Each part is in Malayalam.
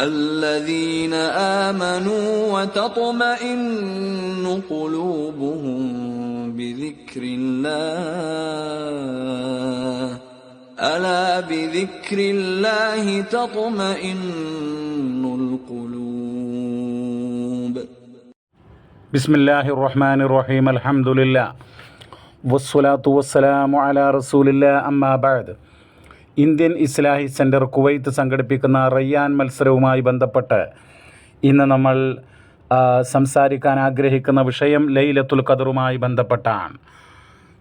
الذين آمنوا وتطمئن قلوبهم بذكر الله. ألا بذكر الله تطمئن القلوب. بسم الله الرحمن الرحيم الحمد لله. والصلاة والسلام على رسول الله أما بعد. ഇന്ത്യൻ ഇസ്ലാഹി സെന്റർ കുവൈത്ത് സംഘടിപ്പിക്കുന്ന റയ്യാൻ മത്സരവുമായി ബന്ധപ്പെട്ട് ഇന്ന് നമ്മൾ സംസാരിക്കാൻ ആഗ്രഹിക്കുന്ന വിഷയം ലൈലത്തുൽ ഖദറുമായി ബന്ധപ്പെട്ടാണ്.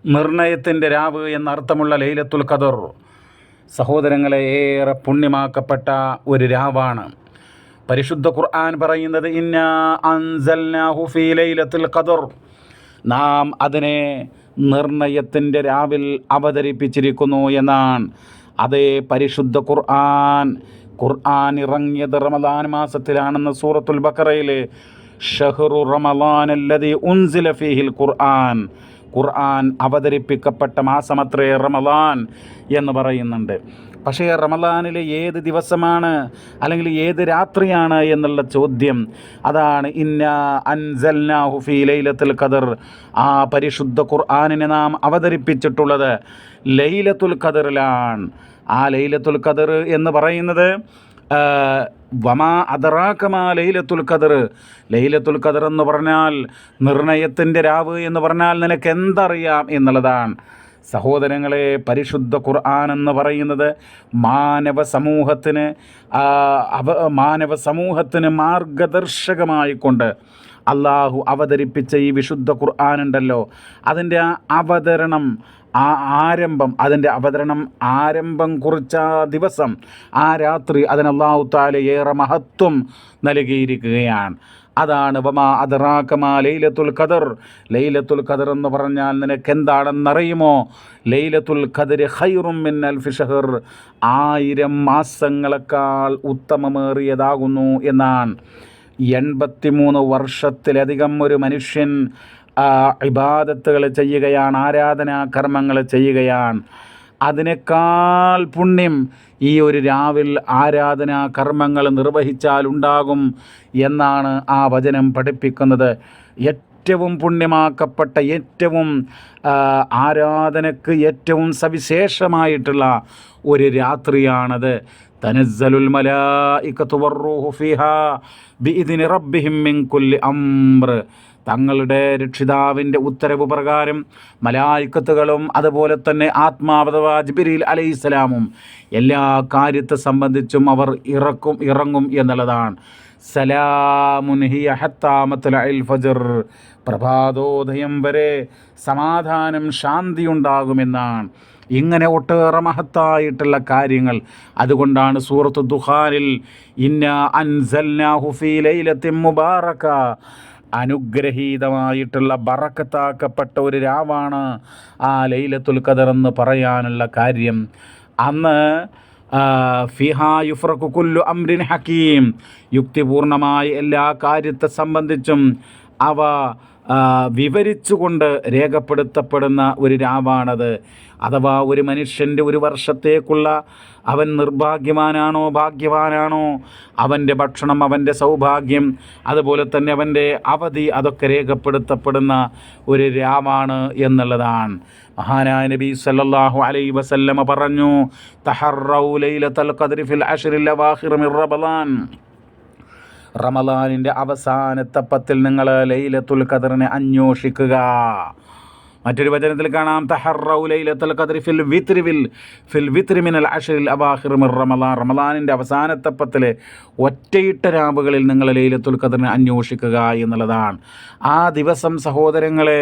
നിർണയത്തിന്റെ രാവ് എന്നർത്ഥമുള്ള ലൈലത്തുൽ ഖദർ സഹോദരങ്ങളെ ഏറെ പുണ്യമാക്കപ്പെട്ട ഒരു രാവാണ്. പരിശുദ്ധ ഖുർആൻ പറയുന്നത് ഇന്ന അൻസൽനാഹു ഫീ ലൈലത്തുൽ ഖദർ. നാം അതിനെ നിർണയത്തിന്റെ രാവിൽ അവതരിപ്പിച്ചിരിക്കുന്നു എന്നാണ് അതേ പരിശുദ്ധ ഖുർആൻ. ഖുർആൻ ഇറങ്ങിയത് റമദാൻ മാസത്തിലാണെന്ന് സൂറത്തുൽ ബക്കറയിലെ ഷഹ്റു റമദാൻ അല്ലതി ഉൻസില ഫീഹിൽ ഖുർആൻ. ഖുർആൻ അവതരിപ്പിക്കപ്പെട്ട മാസമത്രേ റമദാൻ എന്ന് പറയുന്നുണ്ട്. പക്ഷേ റമദാനിലെ ഏത് ദിവസമാണ് അല്ലെങ്കിൽ ഏത് രാത്രിയാണ് എന്നുള്ള ചോദ്യം. അതാണ് ഇന്ന അൻസൽനാഹു ഹുഫി ലൈലത്തുൽ ഖദർ. ആ പരിശുദ്ധ ഖുർആാനിനെ നാം അവതരിപ്പിച്ചിട്ടുള്ളത് ലൈലത്തുൽ ഖദറിലാണ്. ആ ലൈലത്തുൽ ഖദർ എന്ന് പറയുന്നത് വമാ അതറാക്കമാ ലൈലത്തുൽ ഖദർ. ലൈലത്തുൽ ഖദർ എന്ന് പറഞ്ഞാൽ നിർണയത്തിന്റെ രാവ് എന്ന് പറഞ്ഞാൽ നിനക്ക് എന്തറിയാം എന്നുള്ളതാണ്. സഹോദരങ്ങളെ പരിശുദ്ധ ഖുർആൻ എന്ന് പറയുന്നത് മാനവ സമൂഹത്തിന് അവ മാനവ സമൂഹത്തിന് മാർഗദർശകമായിക്കൊണ്ട് അള്ളാഹു അവതരിപ്പിച്ച ഈ വിശുദ്ധ ഖുർആൻ ഉണ്ടല്ലോ. അതിന്റെ ആ അവതരണം ആ ആരംഭം അതിന്റെ അവതരണം ആരംഭം കുറിച്ച ദിവസം ആ രാത്രി അതിന് അള്ളാഹു താല ഏറെ മഹത്വം നൽകിയിരിക്കുകയാണ്. അതാണ് ലൈലത്തുൽ ഖദർ. ലൈലത്തുൽ ഖദർ എന്ന് പറഞ്ഞാൽ നിനക്ക് എന്താണെന്നറിയുമോ ലൈലത്തുൽ ഖദർ ഖൈറും മിൻ അൽഫി ഷഹർ. ആയിരം മാസങ്ങളെക്കാൾ ഉത്തമമേറിയതാകുന്നു എന്നാണ്. എൺപത്തിമൂന്ന് വർഷത്തിലധികം ഒരു മനുഷ്യൻ ഇബാദത്തുകൾ ചെയ്യുകയാണ് ആരാധനാ കർമ്മങ്ങൾ ചെയ്യുകയാണ്. അതിനേക്കാൾ പുണ്യം ഈ ഒരു രാവിൽ ആരാധനാ കർമ്മങ്ങൾ നിർവഹിച്ചാൽ ഉണ്ടാകും എന്നാണ് ആ വചനം പഠിപ്പിക്കുന്നത്. ഏറ്റവും പുണ്യമാക്കപ്പെട്ട ഏറ്റവും ആരാധനക്ക് ഏറ്റവും സവിശേഷമായിട്ടുള്ള ഒരു രാത്രിയാണത്. തനസ്സലുൽ الملائكة വറൂഹു فيها بإذن റബ്ബിഹിം മിൻ കുല്ലി അംർ തങ്ങളുടെ രക്ഷിതാവിന്റെ ഉത്തരവ് പ്രകാരം മലായിക്കത്തുകളും അതുപോലെ തന്നെ ആത്മാവധവാ ജിബിരിൽ അലൈഹിസ്സലാമും എല്ലാ കാര്യത്തെ സംബന്ധിച്ചും അവർ ഇറക്കും ഇറങ്ങും എന്നുള്ളതാണ്. പ്രഭാതോദയം വരെ സമാധാനം ശാന്തി ഉണ്ടാകുമെന്നാണ്. ഇങ്ങനെ ഒട്ടേറെ മഹത്തായിട്ടുള്ള കാര്യങ്ങൾ. അതുകൊണ്ടാണ് സൂറത്ത് ദുഹാനിൽ ഇന്ന അൻസൽനാഹു ഫീ ലൈലത്തിൻ മുബാറക. അനുഗ്രഹീതമായിട്ടുള്ള ബറക്കത്താക്കപ്പെട്ട ഒരു രാവാണ് ആ ലൈലത്തുൽ ഖദർ എന്ന് പറയാനുള്ള കാര്യം. അന്ന് ഫിഹാ യുഫ്രഖു കുല്ലു അംരിൻ ഹക്കീം യുക്തിപൂർണമായ എല്ലാ കാര്യത്തെ സംബന്ധിച്ചും അവ വിവരിച്ചുകൊണ്ട് രേഖപ്പെടുത്തപ്പെടുന്ന ഒരു രാവാണത്. അഥവാ ഒരു മനുഷ്യന്റെ ഒരു വർഷത്തേക്കുള്ള അവൻ നിർഭാഗ്യവാനാണോ ഭാഗ്യവാനാണോ? അവന്റെ ഭക്ഷണം അവന്റെ സൗഭാഗ്യം അതുപോലെ തന്നെ അവന്റെ അവധി അതൊക്കെ രേഖപ്പെടുത്തപ്പെടുന്ന ഒരു രാവാണ് എന്നുള്ളതാണ്. മഹാനായ നബി സല്ലല്ലാഹു അലൈ വസല്ലമ പറഞ്ഞു തഹറൗ ലൈലത്തൽ ഖദ്രി ഫിൽ അഷ്റിൽ അവാഖിർ മിർ റമലാനിന്റെ അവസാനത്തെ പത്തിൽ നിങ്ങൾ ലൈലത്തുൽ ഖദറിനെ അന്വേഷിക്കുക. മറ്റൊരു വചനത്തിൽ കാണാം തഹറൗ ലൈലത്തുൽ ഖദ്രി ഫിൽ വിത്രി ഫിൽ വിത്രി മിനൽ അഷറിൽ അവാഹിർ മിർ റമലാൻ റമലാനിന്റെ അവസാനത്തെ പത്തിലെ ഒറ്റയിട്ട രാവുകളിൽ നിങ്ങൾ ലൈലത്തുൽ ഖദറിനെ അന്വേഷിക്കുക എന്നുള്ളതാണ്. ആ ദിവസം സഹോദരങ്ങളെ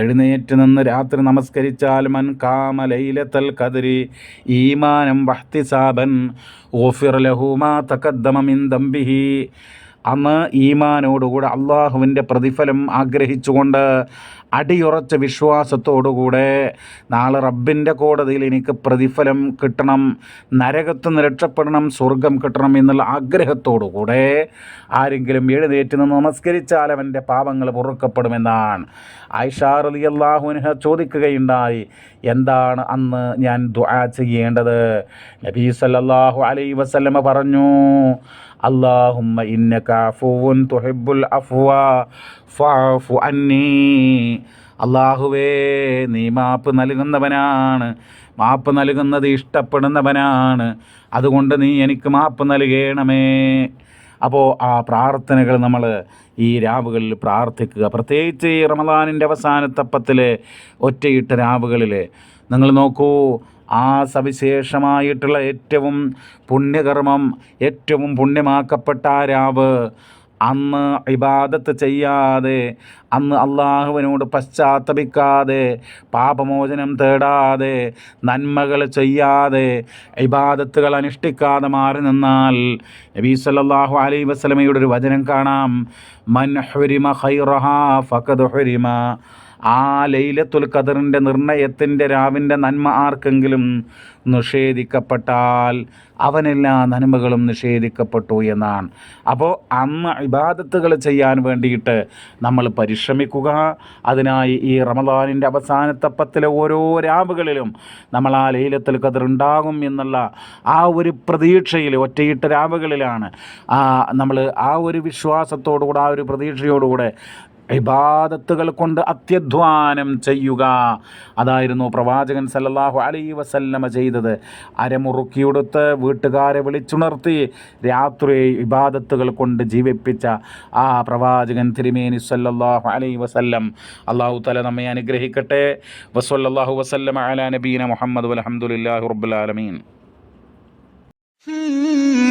എഴുന്നേറ്റ് നിന്ന് രാത്രി നമസ്കരിച്ചാൽ മൻ കാമ ലൈലത്തൽ ഖദരി ഈമാനം വഹ്തിസാബൻ ഓഫിർ ലഹുമാ തഖദ്ദമ മിൻ ദംബിഹി. അന്ന് ഈമാനോടുകൂടെ അള്ളാഹുവിന്റെ പ്രതിഫലം ആഗ്രഹിച്ചുകൊണ്ട് അടിയുറച്ച വിശ്വാസത്തോടുകൂടെ നാളെ റബ്ബിന്റെ കോടതിയിൽ എനിക്ക് പ്രതിഫലം കിട്ടണം നരകത്ത് നിന്ന് രക്ഷപ്പെടണം സ്വർഗം കിട്ടണം എന്നുള്ള ആഗ്രഹത്തോടുകൂടെ ആരെങ്കിലും എഴുന്നേറ്റ് നിന്ന് നമസ്കരിച്ചാൽ അവന്റെ പാപങ്ങൾ പൊറുക്കപ്പെടുമെന്നാണ്. ഐഷാർ അലി അള്ളാഹുവിന് ചോദിക്കുകയുണ്ടായി എന്താണ് അന്ന് ഞാൻ ദുആ ചെയ്യേണ്ടത്? നബീ സല്ലല്ലാഹു അലൈഹി വസല്ലമ പറഞ്ഞു അള്ളാഹുമ്മ ഇന്നക അഫുവുൻ തുഹിബ്ബുൽ അഫ്വ ഫഅഫു അന്നീ. അള്ളാഹുവേ നീ മാപ്പ് നൽകുന്നവനാണ് മാപ്പ് നൽകുന്നത് ഇഷ്ടപ്പെടുന്നവനാണ്. അതുകൊണ്ട് നീ എനിക്ക് മാപ്പ് നൽകണമേ. അപ്പോൾ ആ പ്രാർത്ഥനകൾ നമ്മൾ ഈ രാവുകളിൽ പ്രാർത്ഥിക്കുക. പ്രത്യേകിച്ച് ഈ റമദാനിന്റെ അവസാനത്തപ്പത്തിൽ ഒറ്റയിട്ട രാവുകളിൽ നിങ്ങൾ നോക്കൂ ആ സവിശേഷമായിട്ടുള്ള ഏറ്റവും പുണ്യകർമ്മം ഏറ്റവും പുണ്യമാക്കപ്പെട്ട ആ രാവ് അന്ന് ഇബാദത്ത് ചെയ്യാതെ അന്ന് അള്ളാഹുവിനോട് പശ്ചാത്തപിക്കാതെ പാപമോചനം തേടാതെ നന്മകൾ ചെയ്യാതെ ഇബാദത്തുകൾ അനുഷ്ഠിക്കാതെ മാറി നിന്നാൽ നബീ സല്ലല്ലാഹു അലൈഹി വസല്ലമയുടെ ഒരു വചനം കാണാം. മൻ ഹുരിമ ഖൈറഹ ഫഖദ് ഹുരിമ. ആ ലൈലത്തുൽ ഖദറിന്റെ നിർണയത്തിന്റെ രാവിന്റെ നന്മ ആർക്കെങ്കിലും നിഷേധിക്കപ്പെട്ടാൽ അവനെല്ലാ നന്മകളും നിഷേധിക്കപ്പെട്ടു എന്നാണ്. അപ്പോൾ അന്ന് ഇബാദത്തുകൾ ചെയ്യാൻ വേണ്ടിയിട്ട് നമ്മൾ പരിശ്രമിക്കുക. അതിനായി ഈ റമദാനിന്റെ അവസാനത്തെ പത്തിലെ ഓരോ രാവുകളിലും നമ്മൾ ആ ലൈലത്തിൽ കതിറുണ്ടാകും എന്നുള്ള ആ ഒരു പ്രതീക്ഷയിൽ ഒറ്റയിട്ട രാവുകളിലാണ്. നമ്മൾ ആ ഒരു വിശ്വാസത്തോടുകൂടെ ആ ഒരു പ്രതീക്ഷയോടുകൂടെ ഇബാദത്തുകൾ കൊണ്ട് അത്യധ്വാനം ചെയ്യുക. അതായിരുന്നു പ്രവാചകൻ സല്ലല്ലാഹു അലൈ വസല്ലമ ചെയ്തത്. അരമുറുക്കിയെടുത്ത് വീട്ടുകാരെ വിളിച്ചുണർത്തി രാത്രി ഇബാദത്തുകൾ കൊണ്ട് ജീവിപ്പിച്ച ആ പ്രവാചകൻ തിരുമേനി സല്ലല്ലാഹു അലൈ വസല്ലം. അള്ളാഹു തല നമ്മെ അനുഗ്രഹിക്കട്ടെ. വസല്ലല്ലാഹു വസല്ലമ അലാ നബീന മുഹമ്മദ് അലഹമുല്ലാഹു റബ്ബുൽ ആലമീൻ. Hmm.